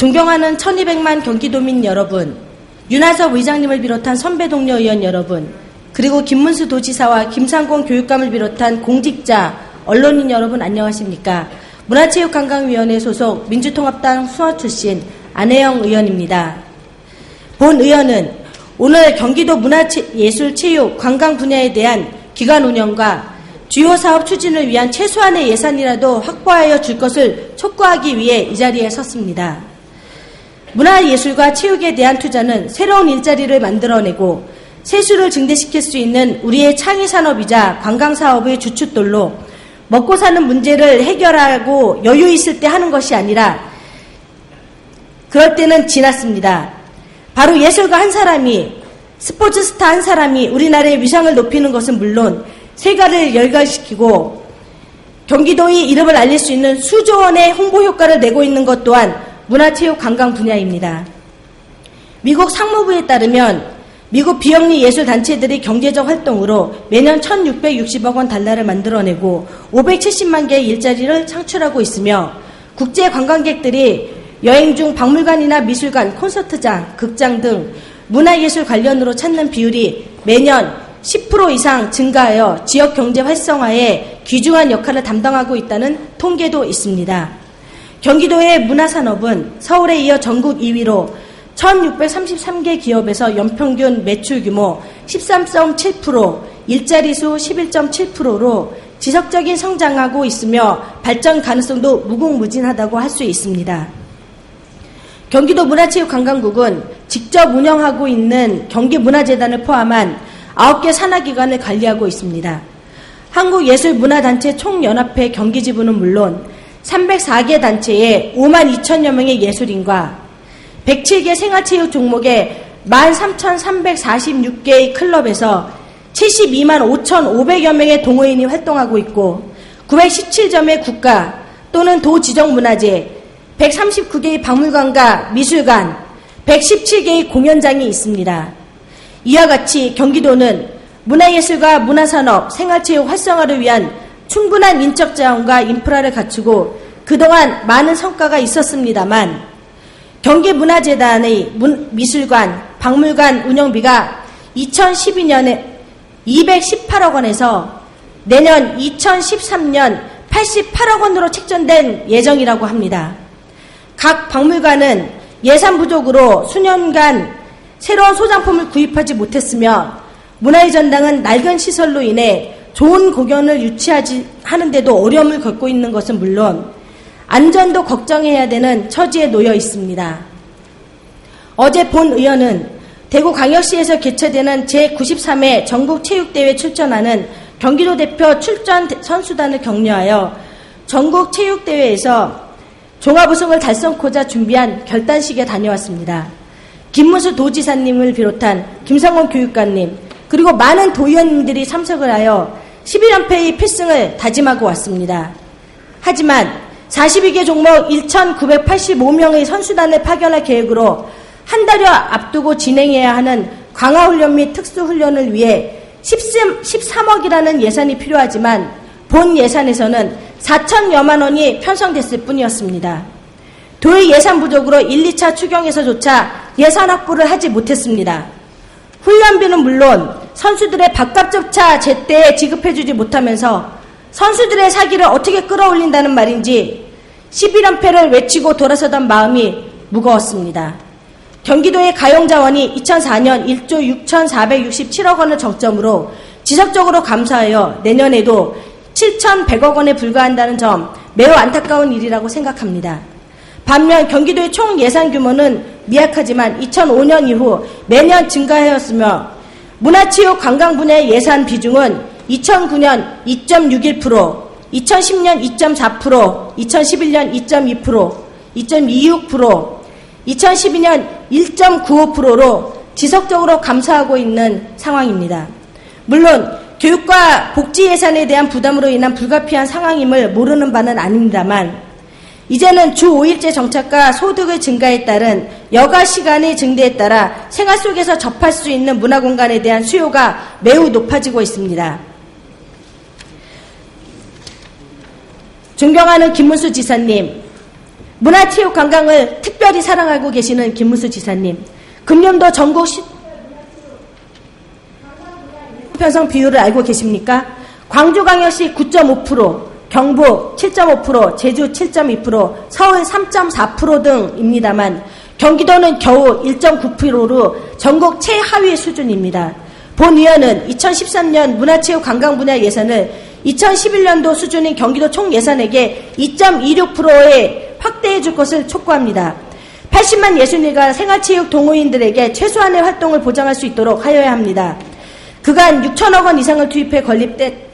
존경하는 1200만 경기도민 여러분, 윤하섭 의장님을 비롯한 선배 동료 의원 여러분, 그리고 김문수 도지사와 김상곤 교육감을 비롯한 공직자, 언론인 여러분 안녕하십니까? 문화체육관광위원회 소속 민주통합당 수원 출신 안혜영 의원입니다. 본 의원은 오늘 경기도 문화예술체육 관광 분야에 대한 기관 운영과 주요 사업 추진을 위한 최소한의 예산이라도 확보하여 줄 것을 촉구하기 위해 이 자리에 섰습니다. 문화예술과 체육에 대한 투자는 새로운 일자리를 만들어내고 세수를 증대시킬 수 있는 우리의 창의 산업이자 관광 사업의 주춧돌로 먹고 사는 문제를 해결하고 여유 있을 때 하는 것이 아니라 그럴 때는 지났습니다. 바로 예술가 한 사람이 스포츠 스타 한 사람이 우리나라의 위상을 높이는 것은 물론 세가를 열갈시키고 경기도의 이름을 알릴 수 있는 수조 원의 홍보 효과를 내고 있는 것 또한 문화체육 관광 분야입니다. 미국 상무부에 따르면 미국 비영리 예술 단체들이 경제적 활동으로 매년 1,660억 원 달러를 만들어내고 570만 개의 일자리를 창출하고 있으며 국제 관광객들이 여행 중 박물관이나 미술관, 콘서트장, 극장 등 문화예술 관련으로 찾는 비율이 매년 10% 이상 증가하여 지역 경제 활성화에 귀중한 역할을 담당하고 있다는 통계도 있습니다. 경기도의 문화산업은 서울에 이어 전국 2위로 1633개 기업에서 연평균 매출 규모 13.7%, 일자리 수 11.7%로 지속적인 성장하고 있으며 발전 가능성도 무궁무진하다고 할 수 있습니다. 경기도 문화체육관광국은 직접 운영하고 있는 경기문화재단을 포함한 9개 산하기관을 관리하고 있습니다. 한국예술문화단체 총연합회 경기지부는 물론 304개 단체의 5만 2천여 명의 예술인과 107개 생활체육 종목의 13,346개의 클럽에서 72만 5,500여 명의 동호인이 활동하고 있고 917점의 국가 또는 도 지정 문화재 139개의 박물관과 미술관 117개의 공연장이 있습니다. 이와 같이 경기도는 문화예술과 문화산업, 생활체육 활성화를 위한 충분한 인적 자원과 인프라를 갖추고 그동안 많은 성과가 있었습니다만 경기문화재단의 미술관, 박물관 운영비가 2012년에 218억 원에서 내년 2013년 88억 원으로 책정된 예정이라고 합니다. 각 박물관은 예산 부족으로 수년간 새로운 소장품을 구입하지 못했으며 문화의 전당은 낡은 시설로 인해 좋은 공연을 유치하지 하는데도 어려움을 겪고 있는 것은 물론 안전도 걱정해야 되는 처지에 놓여 있습니다. 어제 본 의원은 대구 광역시에서 개최되는 제93회 전국체육대회 출전하는 경기도 대표 출전 선수단을 격려하여 전국체육대회에서 종합 우승을 달성코자 준비한 결단식에 다녀왔습니다. 김문수 도지사님을 비롯한 김상원 교육관님 그리고 많은 도의원님들이 참석을 하여 11연패의 필승을 다짐하고 왔습니다. 하지만 42개 종목 1,985명의 선수단을 파견할 계획으로 한 달여 앞두고 진행해야 하는 강화훈련 및 특수훈련을 위해 13억이라는 예산이 필요하지만 본 예산에서는 4천여만 원이 편성됐을 뿐이었습니다. 도의 예산 부족으로 1, 2차 추경에서조차 예산 확보를 하지 못했습니다. 훈련비는 물론 선수들의 밥값조차 제때 지급해주지 못하면서 선수들의 사기를 어떻게 끌어올린다는 말인지 11연패를 외치고 돌아서던 마음이 무거웠습니다. 경기도의 가용자원이 2004년 1조 6,467억 원을 정점으로 지속적으로 감소하여 내년에도 7,100억 원에 불과한다는 점 매우 안타까운 일이라고 생각합니다. 반면 경기도의 총 예산 규모는 미약하지만 2005년 이후 매년 증가하였으며 문화체육 관광 분야의 예산 비중은 2009년 2.61%, 2010년 2.4%, 2011년 2.2%, 2.26%, 2012년 1.95%로 지속적으로 감소하고 있는 상황입니다. 물론 교육과 복지 예산에 대한 부담으로 인한 불가피한 상황임을 모르는 바는 아닙니다만 이제는 주 5일제 정착과 소득의 증가에 따른 여가 시간의 증대에 따라 생활 속에서 접할 수 있는 문화 공간에 대한 수요가 매우 높아지고 있습니다. 존경하는 김문수 지사님, 문화체육관광을 특별히 사랑하고 계시는 김문수 지사님, 금년도 전국 시- 편성 비율을 알고 계십니까? 광주광역시 9.5%, 경북 7.5%, 제주 7.2%, 서울 3.4% 등입니다만 경기도는 겨우 1.9%로 전국 최하위 수준입니다. 본 위원은 2013년 문화체육 관광 분야 예산을 2011년도 수준인 경기도 총 예산액의 2.26%에 확대해 줄 것을 촉구합니다. 80만 예술인과 생활체육 동호인들에게 최소한의 활동을 보장할 수 있도록 하여야 합니다. 그간 6천억 원 이상을 투입해 건립된